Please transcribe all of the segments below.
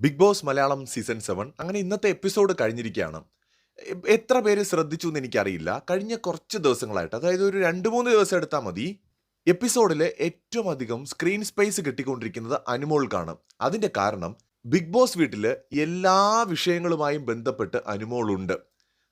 Big boss Malayalam season seven അങ്ങനെ ഇന്നത്തെ episode കഴിഞ്ഞിരിക്കുകയാണ്. എത്ര പേര് ശ്രദ്ധിച്ചു എന്ന് എനിക്കറിയില്ല. കഴിഞ്ഞ കുറച്ച് ദിവസങ്ങളായിട്ട് അതായത് ഒരു രണ്ട് മൂന്ന് ദിവസം എടുത്താൽ മതി എപ്പിസോഡിൽ ഏറ്റവും അധികം സ്ക്രീൻ സ്പേസ് കിട്ടിക്കൊണ്ടിരിക്കുന്നത് അനുമോൾക്കാണ്. അതിന്റെ കാരണം ബിഗ് ബോസ് വീട്ടിൽ എല്ലാ വിഷയങ്ങളുമായും ബന്ധപ്പെട്ട് അനുമോളുണ്ട്.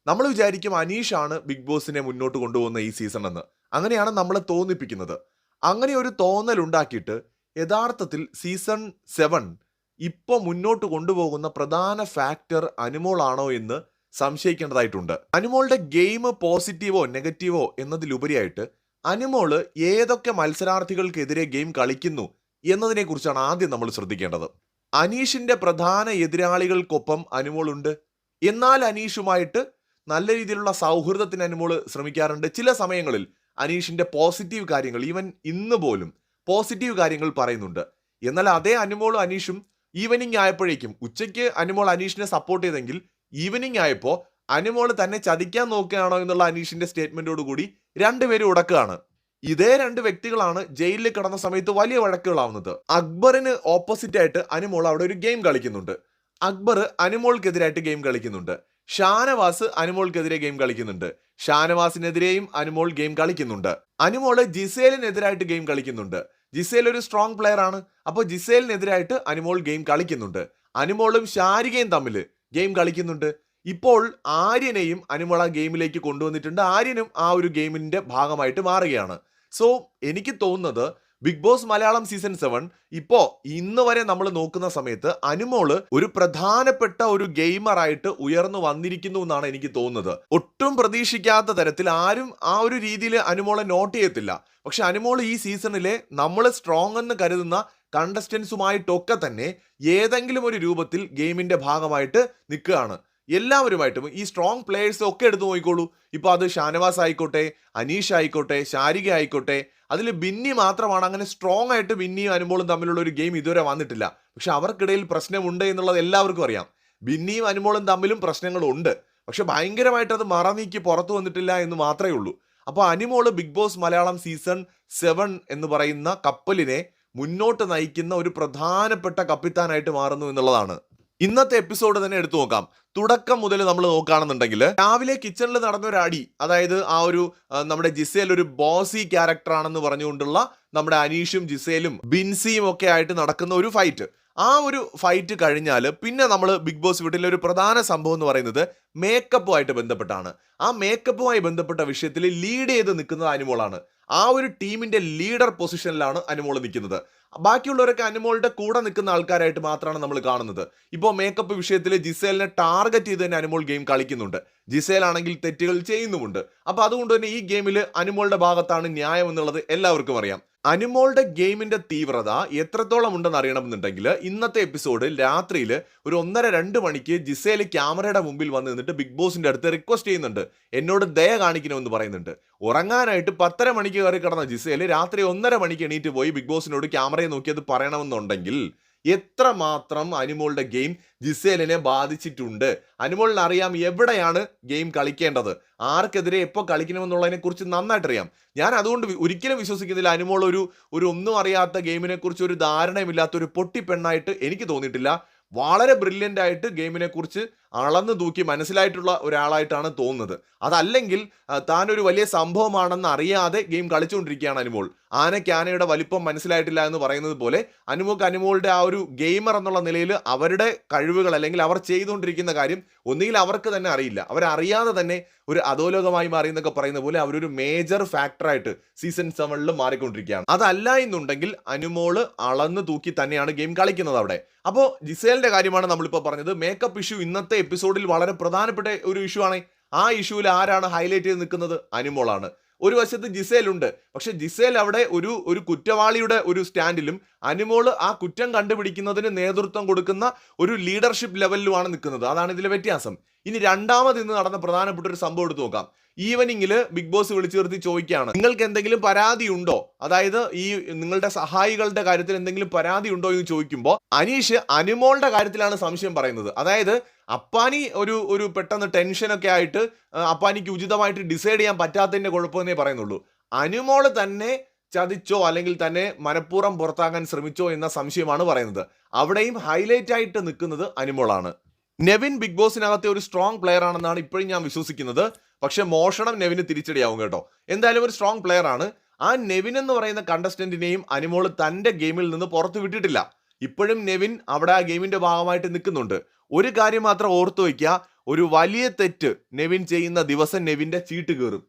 നമ്മൾ വിചാരിക്കും അനീഷാണ് ബിഗ് ബോസിനെ മുന്നോട്ട് കൊണ്ടുപോകുന്ന ഈ സീസൺ എന്ന്. അങ്ങനെയാണ് നമ്മളെ തോന്നിപ്പിക്കുന്നത്. അങ്ങനെ ഒരു തോന്നൽ ഉണ്ടാക്കിയിട്ട് യഥാർത്ഥത്തിൽ സീസൺ സെവൻ ഇപ്പോൾ മുന്നോട്ട് കൊണ്ടുപോകുന്ന പ്രധാന ഫാക്ടർ അനുമോളാണോ എന്ന് സംശയിക്കേണ്ടതായിട്ടുണ്ട്. അനുമോളുടെ ഗെയിം പോസിറ്റീവോ നെഗറ്റീവോ എന്നതിലുപരിയായിട്ട് അനുമോൾ ഏതൊക്കെ മത്സരാർത്ഥികൾക്കെതിരെ ഗെയിം കളിക്കുന്നു എന്നതിനെക്കുറിച്ചാണ് ആദ്യം നമ്മൾ ശ്രദ്ധിക്കേണ്ടത്. അനീഷിന്റെ പ്രധാന എതിരാളികൾക്കൊപ്പം അനുമോളുണ്ട് എന്നാൽ അനീഷുമായിട്ട് നല്ല രീതിയിലുള്ള സൗഹൃദത്തിന് അനുമോൾ ശ്രമിക്കാറുണ്ട്. ചില സമയങ്ങളിൽ അനീഷിന്റെ പോസിറ്റീവ് കാര്യങ്ങൾ ഈവൻ ഇന്ന് പോലും പോസിറ്റീവ് കാര്യങ്ങൾ പറയുന്നുണ്ട്. എന്നാൽ അതേ അനുമോളും അനീഷും ഈവനിങ് ആയപ്പോഴേക്കും ഉച്ചയ്ക്ക് അനുമോൾ അനീഷിനെ സപ്പോർട്ട് ചെയ്തെങ്കിൽ ഈവനിങ് ആയപ്പോൾ അനുമോൾ തന്നെ ചതിക്കാൻ നോക്കുകയാണോ എന്നുള്ള അനീഷിന്റെ സ്റ്റേറ്റ്മെന്റോട് കൂടി രണ്ടുപേരും ഉടക്കുകയാണ്. ഇതേ രണ്ട് വ്യക്തികളാണ് ജയിലിൽ കിടന്ന സമയത്ത് വലിയ വഴക്കുകളാവുന്നത്. അക്ബറിന് ഓപ്പോസിറ്റ് ആയിട്ട് അനുമോൾ അവിടെ ഒരു ഗെയിം കളിക്കുന്നുണ്ട്. അക്ബർ അനുമോൾക്കെതിരായിട്ട് ഗെയിം കളിക്കുന്നുണ്ട്. ഷാനവാസ് അനുമോൾക്കെതിരെ ഗെയിം കളിക്കുന്നുണ്ട്. ഷാനവാസിനെതിരെയും അനുമോൾ ഗെയിം കളിക്കുന്നുണ്ട്. അനുമോൾ ജിസേലിനെതിരായിട്ട് ഗെയിം കളിക്കുന്നുണ്ട്. ജിസേൽ ഒരു സ്ട്രോങ് പ്ലെയർ ആണ്. അപ്പോൾ ജിസേലിനെതിരായിട്ട് അനുമോൾ ഗെയിം കളിക്കുന്നുണ്ട്. അനുമോളും ശാരികയും തമ്മിൽ ഗെയിം കളിക്കുന്നുണ്ട്. ഇപ്പോൾ ആര്യനെയും അനുമോൾ ആ ഗെയിമിലേക്ക് കൊണ്ടുവന്നിട്ടുണ്ട്. ആര്യനും ആ ഒരു ഗെയിമിന്റെ ഭാഗമായിട്ട് മാറുകയാണ്. സോ എനിക്ക് തോന്നുന്നത് big boss Malayalam season seven ഇപ്പോ ഇന്ന് വരെ നമ്മൾ നോക്കുന്ന സമയത്ത് അനുമോൾ ഒരു പ്രധാനപ്പെട്ട ഒരു ഗെയിമറായിട്ട് ഉയർന്നു വന്നിരിക്കുന്നു എന്നാണ് എനിക്ക് തോന്നുന്നത്. ഒട്ടും പ്രതീക്ഷിക്കാത്ത തരത്തിൽ ആരും ആ ഒരു രീതിയിൽ അനുമോളെ നോട്ട് ചെയ്യത്തില്ല. പക്ഷെ അനുമോൾ ഈ സീസണിലെ നമ്മൾ സ്ട്രോങ് എന്ന് കരുതുന്ന കണ്ടസ്റ്റൻസുമായിട്ടൊക്കെ തന്നെ ഏതെങ്കിലും ഒരു രൂപത്തിൽ ഗെയിമിന്റെ ഭാഗമായിട്ട് നിൽക്കുകയാണ്. എല്ലാവരുമായിട്ടും ഈ സ്ട്രോങ് പ്ലേയേഴ്സ് ഒക്കെ എടുത്തു നോക്കിക്കോളൂ. ഇപ്പോൾ അത് ഷാനവാസ് ആയിക്കോട്ടെ അനീഷ് ആയിക്കോട്ടെ ശാരിക ആയിക്കോട്ടെ അതിൽ ബിന്നി മാത്രമാണ്. അങ്ങനെ സ്ട്രോങ് ആയിട്ട് ബിന്നിയും അനുമോളും തമ്മിലുള്ള ഒരു ഗെയിം ഇതുവരെ വന്നിട്ടില്ല. പക്ഷെ അവർക്കിടയിൽ പ്രശ്നമുണ്ട് എന്നുള്ളത് എല്ലാവർക്കും അറിയാം. ബിന്നിയും അനുമോളും തമ്മിലും പ്രശ്നങ്ങളുണ്ട്. പക്ഷെ ഭയങ്കരമായിട്ട് അത് മറനീക്കി പുറത്തു വന്നിട്ടില്ല എന്ന് മാത്രമേ ഉള്ളൂ. അപ്പോൾ Animol big boss Malayalam season seven എന്ന് പറയുന്ന കപ്പലിനെ മുന്നോട്ട് നയിക്കുന്ന ഒരു പ്രധാനപ്പെട്ട കപ്പിത്താനായിട്ട് മാറുന്നു എന്നുള്ളതാണ്. ഇന്നത്തെ എപ്പിസോഡ് തന്നെ എടുത്തു നോക്കാം. തുടക്കം മുതൽ നമ്മൾ നോക്കുകയാണെന്നുണ്ടെങ്കിൽ രാവിലെ കിച്ചണിൽ നടന്ന ഒരു അടി അതായത് ആ ഒരു നമ്മുടെ ജിസേൽ ഒരു ബോസി ക്യാരക്ടറാണെന്ന് പറഞ്ഞുകൊണ്ടുള്ള നമ്മുടെ അനീഷും ജിസേലും ബിൻസിയും ഒക്കെ ആയിട്ട് നടക്കുന്ന ഒരു ഫൈറ്റ് ആ ഒരു ഫൈറ്റ് കഴിഞ്ഞാൽ പിന്നെ നമ്മൾ ബിഗ് ബോസ് വീട്ടിലെ ഒരു പ്രധാന സംഭവം എന്ന് പറയുന്നത് മേക്കപ്പുമായിട്ട് ബന്ധപ്പെട്ടാണ്. ആ മേക്കപ്പുമായി ബന്ധപ്പെട്ട വിഷയത്തിൽ ലീഡ് ചെയ്ത് നിൽക്കുന്നത് അനുമോളാണ്. ആ ഒരു ടീമിന്റെ ലീഡർ പൊസിഷനിലാണ് അനുമോൾ നിൽക്കുന്നത്. ബാക്കിയുള്ളവരൊക്കെ അനുമോളുടെ കൂടെ നിൽക്കുന്ന ആൾക്കാരായിട്ട് മാത്രമാണ് നമ്മൾ കാണുന്നത്. ഇപ്പോൾ മേക്കപ്പ് വിഷയത്തിൽ ജിസേലിനെ ടാർഗറ്റ് ചെയ്ത് തന്നെ അനുമോൾ ഗെയിം കളിക്കുന്നുണ്ട്. ജിസേൽ ആണെങ്കിൽ തെറ്റുകൾ ചെയ്യുന്നുമുണ്ട്. അപ്പൊ അതുകൊണ്ട് തന്നെ ഈ ഗെയിമിൽ അനുമോളുടെ ഭാഗത്താണ് ന്യായം എന്നുള്ളത് എല്ലാവർക്കും അറിയാം. അനുമോളുടെ ഗെയിമിന്റെ തീവ്രത എത്രത്തോളം ഉണ്ടെന്ന് അറിയണമെന്നുണ്ടെങ്കിൽ ഇന്നത്തെ എപ്പിസോഡ് രാത്രിയിൽ ഒരു ഒന്നര രണ്ട് മണിക്ക് ജിസേൽ ക്യാമറയുടെ മുമ്പിൽ വന്ന് നിന്നിട്ട് ബിഗ് ബോസിന്റെ അടുത്ത് റിക്വസ്റ്റ് ചെയ്യുന്നുണ്ട്. എന്നോട് ദയ കാണിക്കണമെന്ന് പറയുന്നുണ്ട്. ഉറങ്ങാനായിട്ട് പത്തര മണിക്ക് കയറി കിടന്ന ജിസേൽ രാത്രി ഒന്നര മണിക്ക് എണീറ്റ് പോയി ബിഗ് ബോസിനോട് ക്യാമറയെ നോക്കി അത് പറയണമെന്നുണ്ടെങ്കിൽ എത്രമാത്രം അനുമോളുടെ ഗെയിം ജിസേലിനെ ബാധിച്ചിട്ടുണ്ട്? അനുമോളിന് അറിയാം എവിടെയാണ് ഗെയിം കളിക്കേണ്ടത്. ആർക്കെതിരെ എപ്പോൾ കളിക്കണമെന്നുള്ളതിനെ കുറിച്ച് നന്നായിട്ട് അറിയാം ഞാൻ അതുകൊണ്ട് ഒരിക്കലും വിശ്വസിക്കുന്നില്ല അനുമോൾ ഒരു ഒരു ഒന്നും അറിയാത്ത ഗെയിമിനെ കുറിച്ച് ഒരു ധാരണയുമില്ലാത്ത ഒരു പൊട്ടിപ്പെണ്ണായിട്ട് എനിക്ക് തോന്നിയിട്ടില്ല. വളരെ ബ്രില്യന്റ് ആയിട്ട് ഗെയിമിനെ കുറിച്ച് അളന്ന് തൂക്കി മനസ്സിലായിട്ടുള്ള ഒരാളായിട്ടാണ് തോന്നുന്നത്. അതല്ലെങ്കിൽ താനൊരു വലിയ സംഭവമാണെന്ന് അറിയാതെ ഗെയിം കളിച്ചുകൊണ്ടിരിക്കുകയാണ് അനുമോൾ. ആനയ്ക്ക് ആനയുടെ വലിപ്പം മനസ്സിലായിട്ടില്ല എന്ന് പറയുന്നത് പോലെ അനുമോക്ക് അനുമോളുടെ ആ ഒരു ഗെയിമർ എന്നുള്ള നിലയിൽ അവരുടെ കഴിവുകൾ അല്ലെങ്കിൽ അവർ ചെയ്തുകൊണ്ടിരിക്കുന്ന കാര്യം ഒന്നുകിൽ അവർക്ക് തന്നെ അറിയില്ല. അവരറിയാതെ തന്നെ ഒരു അധോലോകമായി മാറി എന്നൊക്കെ പറയുന്ന പോലെ അവരൊരു മേജർ ഫാക്ടറായിട്ട് സീസൺ സെവനിൽ മാറിക്കൊണ്ടിരിക്കുകയാണ്. അതല്ല എന്നുണ്ടെങ്കിൽ അനുമോൾ അളന്ന് തൂക്കി തന്നെയാണ് ഗെയിം കളിക്കുന്നത് അവിടെ. അപ്പോൾ ജിസേലിന്റെ കാര്യമാണ് നമ്മളിപ്പോൾ പറഞ്ഞത്. മേക്കപ്പ് ഇഷ്യൂ ഇന്നത്തെ എപ്പിസോഡിൽ വളരെ പ്രധാനപ്പെട്ട ഒരു ഇഷ്യൂ ആണ്. ആ ഇഷ്യൂവിൽ ആരാണ് ഹൈലൈറ്റ് ചെയ്ത് നിൽക്കുന്നത്? അനുമോളാണ്. ഒരു വശത്ത് ജിസേൽ ഉണ്ട് പക്ഷെ ജിസേൽ അവിടെ ഒരു ഒരു കുറ്റവാളിയുടെ ഒരു സ്റ്റാൻഡിലും അനുമോൾ ആ കുറ്റം കണ്ടുപിടിക്കുന്നതിന് നേതൃത്വം കൊടുക്കുന്ന ഒരു ലീഡർഷിപ്പ് ലെവലിലുമാണ് നിൽക്കുന്നത്. അതാണ് ഇതിലെ വ്യത്യാസം. ഇനി രണ്ടാമത് ഇന്ന് നടന്ന പ്രധാനപ്പെട്ട ഒരു സംഭവം എടുത്ത് നോക്കാം. ഈവനിങ്ങിൽ ബിഗ് ബോസ് വിളിച്ചു നിർത്തി ചോദിക്കുകയാണ്. നിങ്ങൾക്ക് എന്തെങ്കിലും പരാതി ഉണ്ടോ? അതായത് ഈ നിങ്ങളുടെ സഹായികളുടെ കാര്യത്തിൽ എന്തെങ്കിലും പരാതി ഉണ്ടോ എന്ന് ചോദിക്കുമ്പോൾ അനീഷ് അനുമോളുടെ കാര്യത്തിലാണ് സംശയം പറയുന്നത്. അതായത് അപ്പാനി ഒരു ഒരു പെട്ടെന്ന് ടെൻഷനൊക്കെ ആയിട്ട് അപ്പാനിക്ക് ഉചിതമായിട്ട് ഡിസൈഡ് ചെയ്യാൻ പറ്റാത്തതിന്റെ കുഴപ്പമെന്നേ പറയുന്നുള്ളൂ. അനുമോൾ തന്നെ ചതിച്ചോ അല്ലെങ്കിൽ തന്നെ മനഃപൂർവം പുറത്താക്കാൻ ശ്രമിച്ചോ എന്ന സംശയമാണ് പറയുന്നത്. അവിടെയും ഹൈലൈറ്റ് ആയിട്ട് നിൽക്കുന്നത് അനിമോളാണ്. നെവിൻ ബിഗ് ബോസിനകത്തെ ഒരു സ്ട്രോങ് പ്ലെയർ ആണെന്നാണ് ഇപ്പോഴും ഞാൻ വിശ്വസിക്കുന്നത്. പക്ഷെ മോഷണം നെവിന് തിരിച്ചടിയാവും കേട്ടോ. എന്തായാലും ഒരു സ്ട്രോങ് പ്ലെയർ ആണ്. ആ നെവിൻ എന്ന് പറയുന്ന കണ്ടസ്റ്റന്റിനെയും അനിമോൾ തന്റെ ഗെയിമിൽ നിന്ന് പുറത്തു വിട്ടിട്ടില്ല. ഇപ്പോഴും നെവിൻ അവിടെ ആ ഗെയിമിന്റെ ഭാഗമായിട്ട് നിൽക്കുന്നുണ്ട്. ഒരു കാര്യം മാത്രം ഓർത്തു വയ്ക്കുക. ഒരു വലിയ തെറ്റ് നെവിൻ ചെയ്യുന്ന ദിവസം നെവിന്റെ ചീട്ട് കയറും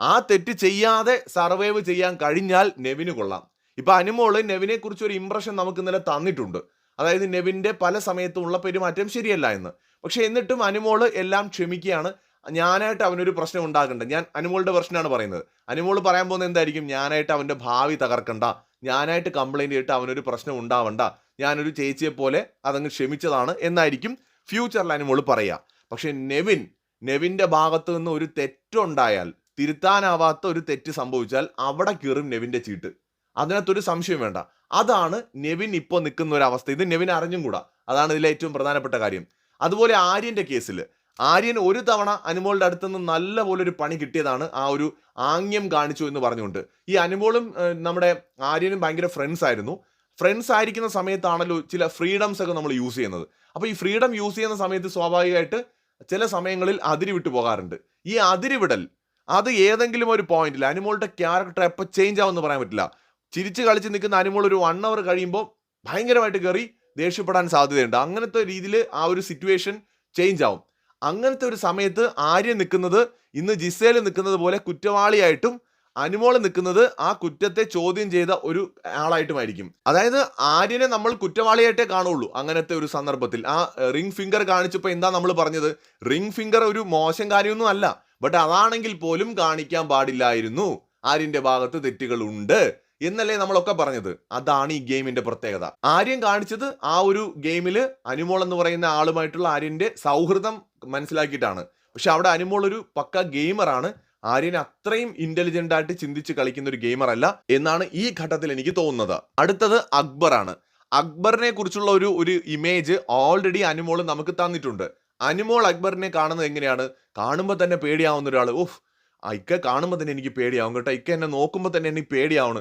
ആ തെറ്റ് ചെയ്യാതെ സർവൈവ് ചെയ്യാൻ കഴിഞ്ഞാൽ നെവിന് കൊള്ളാം. ഇപ്പൊ അനുമോൾ നെവിനെ കുറിച്ച് ഒരു ഇംപ്രഷൻ നമുക്ക് ഇന്നലെ തന്നിട്ടുണ്ട്. അതായത് നെവിന്റെ പല സമയത്തും ഉള്ള പെരുമാറ്റം ശരിയല്ല എന്ന്. പക്ഷേ എന്നിട്ടും അനുമോൾ എല്ലാം ക്ഷമിക്കുകയാണ്. ഞാനായിട്ട് അവനൊരു പ്രശ്നം ഉണ്ടാക്കണ്ട ഞാൻ അനുമോളുടെ പ്രശ്നമാണ് പറയുന്നത്. അനുമോൾ പറയാൻ പോകുന്നത് എന്തായിരിക്കും? ഞാനായിട്ട് അവന്റെ ഭാവി തകർക്കണ്ട. ഞാനായിട്ട് കംപ്ലൈന്റ് ചെയ്തിട്ട് അവനൊരു പ്രശ്നം ഉണ്ടാവണ്ട. ഞാനൊരു ചേച്ചിയെ പോലെ അതങ്ങ് ക്ഷമിച്ചതാണ് എന്നായിരിക്കും ഫ്യൂച്ചറിൽ അനുമോൾ പറയുക പക്ഷേ നെവിൻ നെവിന്റെ ഭാഗത്തു നിന്ന് ഒരു തെറ്റുണ്ടായാൽ തിരുത്താനാവാത്ത ഒരു തെറ്റ് സംഭവിച്ചാൽ അവിടെ കീറും നെവിന്റെ ചീട്ട്. അതിനകത്തൊരു സംശയം വേണ്ട. അതാണ് നെവിൻ ഇപ്പോൾ നിൽക്കുന്ന ഒരു അവസ്ഥ. ഇത് നെവിൻ അറിഞ്ഞും കൂടാ. അതാണ് ഇതിലെ ഏറ്റവും പ്രധാനപ്പെട്ട കാര്യം. അതുപോലെ ആര്യന്റെ കേസിൽ ആര്യൻ ഒരു തവണ അനുമോളുടെ അടുത്ത് നിന്ന് നല്ല ഒരു പണി കിട്ടിയതാണ് ആ ഒരു ആംഗ്യം കാണിച്ചു എന്ന് പറഞ്ഞുകൊണ്ട്. ഈ അനുമോളും നമ്മുടെ ആര്യനും ഭയങ്കര ഫ്രണ്ട്സ് ആയിരുന്നു. ഫ്രണ്ട്സ് ആയിരിക്കുന്ന സമയത്താണല്ലോ ചില ഫ്രീഡംസ് ഒക്കെ നമ്മൾ യൂസ് ചെയ്യുന്നത്. അപ്പോൾ ഈ ഫ്രീഡം യൂസ് ചെയ്യുന്ന സമയത്ത് സ്വാഭാവികമായിട്ട് ചില സമയങ്ങളിൽ അതിരി വിട്ടു പോകാറുണ്ട്. ഈ അതിരിവിടൽ അത് ഏതെങ്കിലും ഒരു പോയിന്റിൽ അനുമോളുടെ ക്യാരക്ടർ എപ്പോൾ ചേഞ്ച് ആവുമെന്ന് പറയാൻ പറ്റില്ല. ചിരിച്ച് കളിച്ച് നിൽക്കുന്ന അനിമോൾ ഒരു വൺ അവർ കഴിയുമ്പോൾ ഭയങ്കരമായിട്ട് കയറി ദേഷ്യപ്പെടാൻ സാധ്യതയുണ്ട്. അങ്ങനത്തെ രീതിയിൽ ആ ഒരു സിറ്റുവേഷൻ ചേഞ്ച് ആവും. അങ്ങനത്തെ ഒരു സമയത്ത് ആര്യ നിൽക്കുന്നത് ഇന്ന് ജിസേൽ നിൽക്കുന്നത് പോലെ കുറ്റവാളിയായിട്ടും അനുമോൾ നിൽക്കുന്നത് ആ കുറ്റത്തെ ചോദ്യം ചെയ്ത ഒരു ആളായിട്ടുമായിരിക്കും. അതായത് ആര്യനെ നമ്മൾ കുറ്റവാളിയായിട്ടേ കാണുള്ളൂ അങ്ങനത്തെ ഒരു സന്ദർഭത്തിൽ. ആ റിംഗ് ഫിംഗർ കാണിച്ചപ്പോൾ എന്താ നമ്മൾ പറഞ്ഞത്? റിംഗ് ഫിംഗർ ഒരു മോശം കാര്യമൊന്നും അല്ല. ബട്ട് അതാണെങ്കിൽ പോലും കാണിക്കാൻ പാടില്ലായിരുന്നു. ആര്യന്റെ ഭാഗത്ത് തെറ്റുകളുണ്ട് എന്നല്ലേ നമ്മളൊക്കെ പറഞ്ഞത്? അതാണ് ഈ ഗെയിമിന്റെ പ്രത്യേകത. ആര്യൻ കാണിച്ചത് ആ ഒരു ഗെയിമിൽ അനുമോൾ എന്ന് പറയുന്ന ആളുമായിട്ടുള്ള ആര്യന്റെ സൗഹൃദം മനസ്സിലാക്കിയിട്ടാണ്. പക്ഷെ അവിടെ അനുമോൾ ഒരു പക്ക ഗെയിമറാണ്. ആര്യൻ അത്രയും ഇന്റലിജന്റ് ആയിട്ട് ചിന്തിച്ച് കളിക്കുന്ന ഒരു ഗെയിമർ അല്ല എന്നാണ് ഈ ഘട്ടത്തിൽ എനിക്ക് തോന്നുന്നത്. അടുത്തത് അക്ബറാണ്. അക്ബറിനെ കുറിച്ചുള്ള ഒരു ഒരു ഇമേജ് ഓൾറെഡി അനുമോൾ നമുക്ക് തന്നിട്ടുണ്ട്. അനുമോൾ അക്ബറിനെ കാണുന്നത് എങ്ങനെയാണ്? കാണുമ്പോൾ തന്നെ പേടിയാവുന്ന ഒരാൾ ആ ഇക്ക കാണുമ്പോൾ തന്നെ എനിക്ക് പേടിയാവും കേട്ടോ. ഇക്ക എന്നെ നോക്കുമ്പോൾ തന്നെ എനിക്ക് പേടിയാവണ്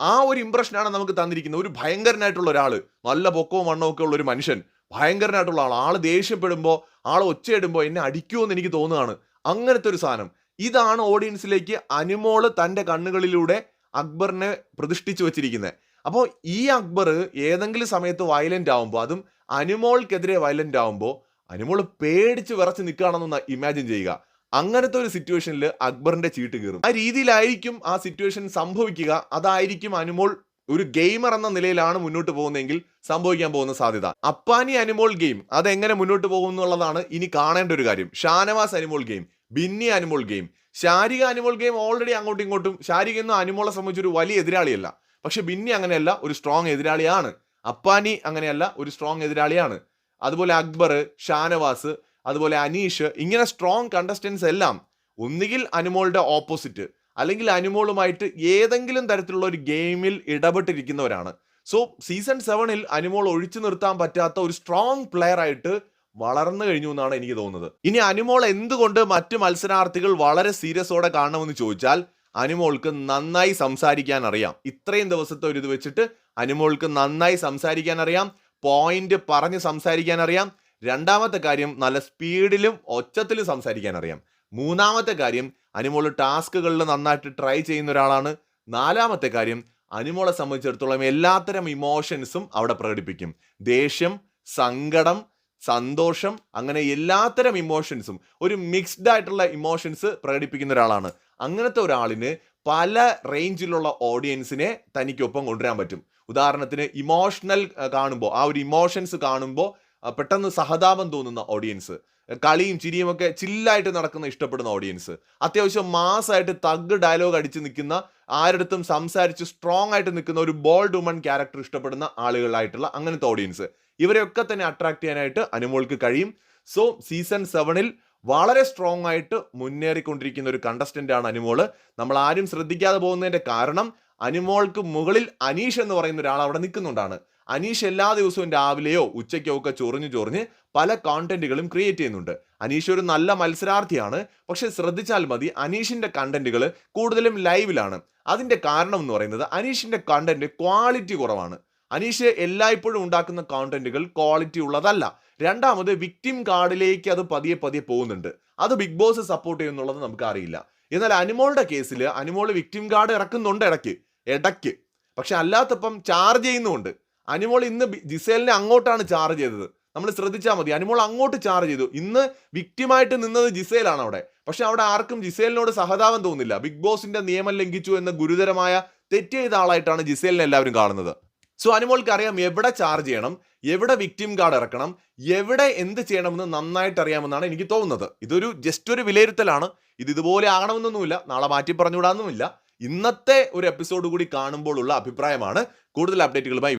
ആ ഒരു ഇമ്പ്രഷനാണ് നമുക്ക് തന്നിരിക്കുന്നത്. ഒരു ഭയങ്കരനായിട്ടുള്ള ഒരാൾ നല്ല പൊക്കവും വണ്ണവും ഒക്കെ ഉള്ള ഒരു മനുഷ്യൻ ഭയങ്കരനായിട്ടുള്ള ആൾ ആൾ ദേഷ്യപ്പെടുമ്പോൾ ആൾ ഒച്ചയിടുമ്പോൾ എന്നെ അടിക്കുമെന്ന് എനിക്ക് തോന്നുകയാണ്. അങ്ങനത്തെ ഒരു സാധനം. ഇതാണ് ഓഡിയൻസിലേക്ക് അനുമോൾ തന്റെ കണ്ണുകളിലൂടെ അക്ബറിനെ പ്രതിഷ്ഠിച്ചു വെച്ചിരിക്കുന്നത് അപ്പോൾ ഈ അക്ബർ ഏതെങ്കിലും സമയത്ത് വയലന്റ് ആവുമ്പോൾ അതും അനുമോൾക്കെതിരെ വയലന്റ് ആവുമ്പോൾ അനുമോൾ പേടിച്ച് വിറച്ച് നിൽക്കുകയാണെന്നൊന്ന് ഇമാജിൻ ചെയ്യുക. അങ്ങനത്തെ ഒരു സിറ്റുവേഷനിൽ അക്ബറിന്റെ ചീട്ട് കയറും ആ രീതിയിലായിരിക്കും ആ സിറ്റുവേഷൻ സംഭവിക്കുക. അതായിരിക്കും അനുമോൾ ഒരു ഗെയിമർ എന്ന നിലയിലാണ് മുന്നോട്ട് പോകുന്നതെങ്കിൽ സംഭവിക്കാൻ പോകുന്ന സാധ്യത. അപ്പാനി അനുമോൾ ഗെയിം അതെങ്ങനെ മുന്നോട്ട് പോകും എന്നുള്ളതാണ് ഇനി കാണേണ്ട ഒരു കാര്യം. Shanavas Anumol game Binny Anumol game Sharika Anumol game already അങ്ങോട്ടും ഇങ്ങോട്ടും ശാരിക എന്ന അനുമോളെ സംബന്ധിച്ച് ഒരു വലിയ എതിരാളിയല്ല. പക്ഷെ ബിന്നി അങ്ങനെയല്ല ഒരു സ്ട്രോങ് എതിരാളിയാണ്. അപ്പാനി അങ്ങനെയല്ല ഒരു സ്ട്രോങ് എതിരാളിയാണ്. അതുപോലെ അക്ബർ ഷാനവാസ് അതുപോലെ അനീഷ് ഇങ്ങനെ സ്ട്രോങ് കണ്ടസ്റ്റൻസ് എല്ലാം ഒന്നുകിൽ അനുമോളുടെ ഓപ്പോസിറ്റ് അല്ലെങ്കിൽ അനുമോളുമായിട്ട് ഏതെങ്കിലും തരത്തിലുള്ള ഒരു ഗെയിമിൽ ഇടപെട്ടിരിക്കുന്നവരാണ്. സോ സീസൺ സെവനിൽ അനുമോൾ ഒഴിച്ചു നിർത്താൻ പറ്റാത്ത ഒരു സ്ട്രോങ് പ്ലെയർ ആയിട്ട് വളർന്നു കഴിഞ്ഞു എന്നാണ് എനിക്ക് തോന്നുന്നത്. ഇനി അനുമോൾ എന്തുകൊണ്ട് മറ്റു മത്സരാർത്ഥികൾ വളരെ സീരിയസോടെ കാണണമെന്ന് ചോദിച്ചാൽ അനുമോൾക്ക് നന്നായി സംസാരിക്കാൻ അറിയാം. ഇത്രയും ദിവസത്തെ ഒരു ഇത് വെച്ചിട്ട് അനുമോൾക്ക് നന്നായി സംസാരിക്കാൻ അറിയാം പോയിന്റ് പറഞ്ഞ് സംസാരിക്കാൻ അറിയാം രണ്ടാമത്തെ കാര്യം നല്ല സ്പീഡിലും ഒച്ചത്തിലും സംസാരിക്കാൻ അറിയാം മൂന്നാമത്തെ കാര്യം അനുമോൾ ടാസ്കുകളിൽ നന്നായിട്ട് ട്രൈ ചെയ്യുന്ന ഒരാളാണ്. നാലാമത്തെ കാര്യം അനുമോളെ സംബന്ധിച്ചിടത്തോളം എല്ലാത്തരം ഇമോഷൻസും അവിടെ പ്രകടിപ്പിക്കും. ദേഷ്യം സങ്കടം സന്തോഷം അങ്ങനെ എല്ലാത്തരം ഇമോഷൻസും. ഒരു മിക്സ്ഡ് ആയിട്ടുള്ള ഇമോഷൻസ് പ്രകടിപ്പിക്കുന്ന ഒരാളാണ്. അങ്ങനത്തെ ഒരാളിന് പല റേഞ്ചിലുള്ള ഓഡിയൻസിനെ തനിക്കൊപ്പം കൊണ്ടുവരാൻ പറ്റും. ഉദാഹരണത്തിന് ഇമോഷണൽ കാണുമ്പോൾ ആ ഒരു ഇമോഷൻസ് കാണുമ്പോൾ പെട്ടെന്ന് സഹതാപം തോന്നുന്ന ഓഡിയൻസ് കളിയും ചിരിയും ഒക്കെ ചില്ലായിട്ട് നടക്കുന്ന ഇഷ്ടപ്പെടുന്ന ഓഡിയൻസ് അത്യാവശ്യം മാസമായിട്ട് തഗ് ഡയലോഗ് അടിച്ച് നിൽക്കുന്ന ആരടുത്തും സംസാരിച്ച് സ്ട്രോങ് ആയിട്ട് നിൽക്കുന്ന ഒരു ബോൾഡ് വുമൺ ക്യാരക്ടർ ഇഷ്ടപ്പെടുന്ന ആളുകളായിട്ടുള്ള അങ്ങനത്തെ ഓഡിയൻസ് ഇവരെയൊക്കെ തന്നെ അട്രാക്ട് ചെയ്യാനായിട്ട് അനുമോൾക്ക് കഴിയും. സോ സീസൺ സെവനിൽ വളരെ സ്ട്രോങ് ആയിട്ട് മുന്നേറിക്കൊണ്ടിരിക്കുന്ന ഒരു കണ്ടസ്റ്റന്റ് ആണ് അനുമോൾ. നമ്മൾ ആരും ശ്രദ്ധിക്കാതെ പോകുന്നതിന്റെ കാരണം അനുമോൾക്ക് മുകളിൽ അനീഷ് എന്ന് പറയുന്ന ഒരാൾ അവിടെ നിൽക്കുന്നുണ്ടാണ്. അനീഷ് എല്ലാ ദിവസവും രാവിലെയോ ഉച്ചയ്ക്കോ ഒക്കെ ചൊറിഞ്ഞു ചൊറിഞ്ഞ് പല കോണ്ടന്റുകളും ക്രിയേറ്റ് ചെയ്യുന്നുണ്ട്. അനീഷ് ഒരു നല്ല മത്സരാർത്ഥിയാണ്. പക്ഷെ ശ്രദ്ധിച്ചാൽ മതി അനീഷിന്റെ കണ്ടന്റുകൾ കൂടുതലും ലൈവിലാണ് അതിന്റെ കാരണം എന്ന് പറയുന്നത് അനീഷിന്റെ കണ്ടന്റ് ക്വാളിറ്റി കുറവാണ്. അനീഷ് എല്ലായ്പ്പോഴും ഉണ്ടാക്കുന്ന കോണ്ടന്റുകൾ ക്വാളിറ്റി ഉള്ളതല്ല. രണ്ടാമത് വിക്ടിം കാർഡിലേക്ക് അത് പതിയെ പതിയെ പോകുന്നുണ്ട്. അത് ബിഗ് ബോസ് സപ്പോർട്ട് ചെയ്യുന്നുള്ളത് നമുക്ക് അറിയില്ല. എന്നാൽ അനിമോളുടെ കേസിൽ അനിമോൾ വിക്ടിം കാർഡ് ഇറക്കുന്നുണ്ട് ഇടയ്ക്ക് ഇടയ്ക്ക്. പക്ഷെ അല്ലാത്തപ്പം ചാർജ് ചെയ്യുന്നുമുണ്ട്. അനിമോൾ ഇന്ന് ജിസേലിനെ അങ്ങോട്ടാണ് ചാർജ് ചെയ്തത്. നമ്മൾ ശ്രദ്ധിച്ചാൽ മതി. അനിമോൾ അങ്ങോട്ട് ചാർജ് ചെയ്തു. ഇന്ന് വിക്ടിമായിട്ട് നിന്നത് ജിസേലാണ് അവിടെ. പക്ഷെ അവിടെ ആർക്കും ജിസേലിനോട് സഹതാപം തോന്നില്ല ബിഗ് ബോസിന്റെ നിയമം ലംഘിച്ചു എന്ന ഗുരുതരമായ തെറ്റ് ചെയ്ത ആളായിട്ടാണ് ജിസേലിനെ എല്ലാവരും കാണുന്നത്. സോ അനിമോൾക്ക് അറിയാം എവിടെ ചാർജ് ചെയ്യണം എവിടെ വിക്ടിം കാർഡ് ഇറക്കണം എവിടെ എന്ത് ചെയ്യണമെന്ന് നന്നായിട്ട് അറിയാമെന്നാണ് എനിക്ക് തോന്നുന്നത്. ഇതൊരു ജസ്റ്റ് ഒരു വിലയിരുത്തലാണ്. ഇത് ഇതുപോലെ ആകണമെന്നൊന്നുമില്ല നാളെ മാറ്റി പറഞ്ഞുകൂടാന്നുമില്ല ഇന്നത്തെ ഒരു എപ്പിസോഡ് കൂടി കാണുമ്പോഴുള്ള അഭിപ്രായമാണ്. കൂടുതൽ അപ്ഡേറ്റുകളുമായി